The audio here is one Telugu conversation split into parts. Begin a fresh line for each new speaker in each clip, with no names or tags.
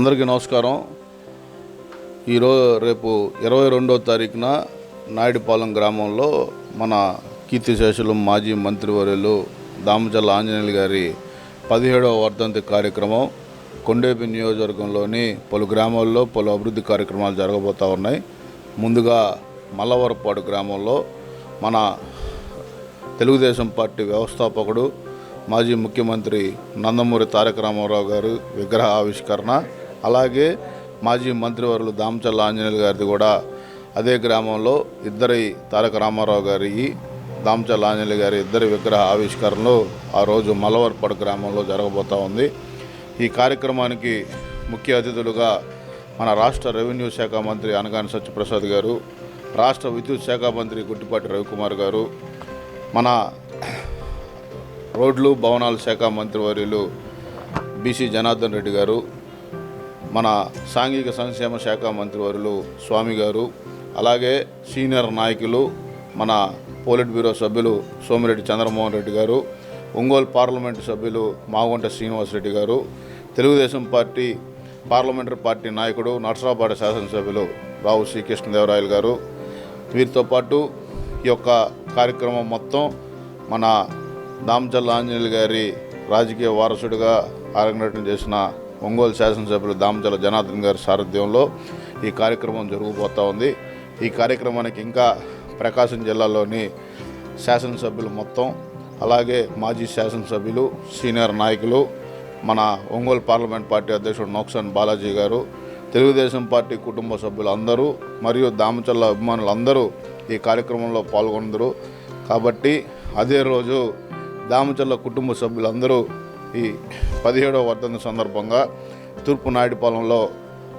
అందరికీ నమస్కారం. ఈరోజు రేపు ఇరవై రెండవ తారీఖున నాయుడుపాలెం గ్రామంలో మన కీర్తిశేషులు మాజీ మంత్రివర్యులు దామచల్ల ఆంజనేయులు గారి పదిహేడవ వర్ధంతి కార్యక్రమం కొండేపి నియోజకవర్గంలోని పలు గ్రామాల్లో పలు అభివృద్ధి కార్యక్రమాలు జరగబోతూ ఉన్నాయి. ముందుగా మల్లవరపాడు గ్రామంలో మన తెలుగుదేశం పార్టీ వ్యవస్థాపకుడు మాజీ ముఖ్యమంత్రి నందమూరి తారక రామారావు గారు విగ్రహ ఆవిష్కరణ అలాగే మాజీ మంత్రివర్యులు దామచల్ల ఆంజనేయులు గారిది కూడా అదే గ్రామంలో ఇద్దరి తారక రామారావు గారి దామచల్ల ఆంజనేయులు గారి ఇద్దరి విగ్రహ ఆవిష్కరణలు ఆ రోజు మలవర్పడ గ్రామంలో జరగబోతూ ఉంది. ఈ కార్యక్రమానికి ముఖ్య అతిథులుగా మన రాష్ట్ర రెవెన్యూ శాఖ మంత్రి అనగాని సత్యప్రసాద్ గారు రాష్ట్ర విద్యుత్ శాఖ మంత్రి గుట్టిపాటి రవికుమార్ గారు మన రోడ్లు భవనాల శాఖ మంత్రివర్యులు బీసీ జనార్దన్ రెడ్డి గారు మన సాంఘిక సంక్షేమ శాఖ మంత్రివర్యులు స్వామి గారు అలాగే సీనియర్ నాయకులు మన పోలిట్ బ్యూరో సభ్యులు సోమిరెడ్డి చంద్రమోహన్ రెడ్డి గారు ఒంగోలు పార్లమెంటు సభ్యులు మాగుంట శ్రీనివాసరెడ్డి గారు తెలుగుదేశం పార్టీ పార్లమెంటరీ పార్టీ నాయకుడు నర్సరాపాడ శాసనసభ్యులు రావు శ్రీకృష్ణదేవరాయలు గారు. వీరితో పాటు ఈ యొక్క కార్యక్రమం మొత్తం మన దామచల్ల ఆంజనేయులు గారి రాజకీయ వారసుడిగా అరంగేటం చేసిన ఒంగోలు శాసనసభ్యులు దామచల జనార్దన్ గారి సారథ్యంలో ఈ కార్యక్రమం జరగబోతూ ఉంది. ఈ కార్యక్రమానికి ఇంకా ప్రకాశం జిల్లాలోని శాసనసభ్యులు మొత్తం అలాగే మాజీ శాసనసభ్యులు సీనియర్ నాయకులు మన ఒంగోలు పార్లమెంట్ పార్టీ అధ్యక్షుడు నోక్సన్ బాలాజీ గారు తెలుగుదేశం పార్టీ కుటుంబ సభ్యులు అందరూ మరియు దామచల్ల అభిమానులు అందరూ ఈ కార్యక్రమంలో పాల్గొందరు. కాబట్టి అదే రోజు దామచల్ల కుటుంబ సభ్యులందరూ ఈ పదిహేడవ వర్ధన సందర్భంగా తూర్పు నాయుడుపాలెంలో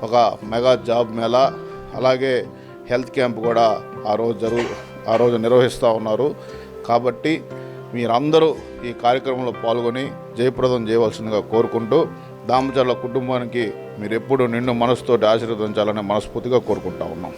ఒక మెగా జాబ్ మేళా అలాగే హెల్త్ క్యాంప్ కూడా ఆ రోజు జరుగు ఆ రోజు నిర్వహిస్తూ ఉన్నారు. కాబట్టి మీరందరూ ఈ కార్యక్రమంలో పాల్గొని జయప్రదం చేయవలసిందిగా కోరుకుంటూ దామచర్ల కుటుంబానికి మీరు ఎప్పుడు నిండు మనసుతోటి ఆశీర్వదించాలని మనస్ఫూర్తిగా కోరుకుంటా ఉన్నాం.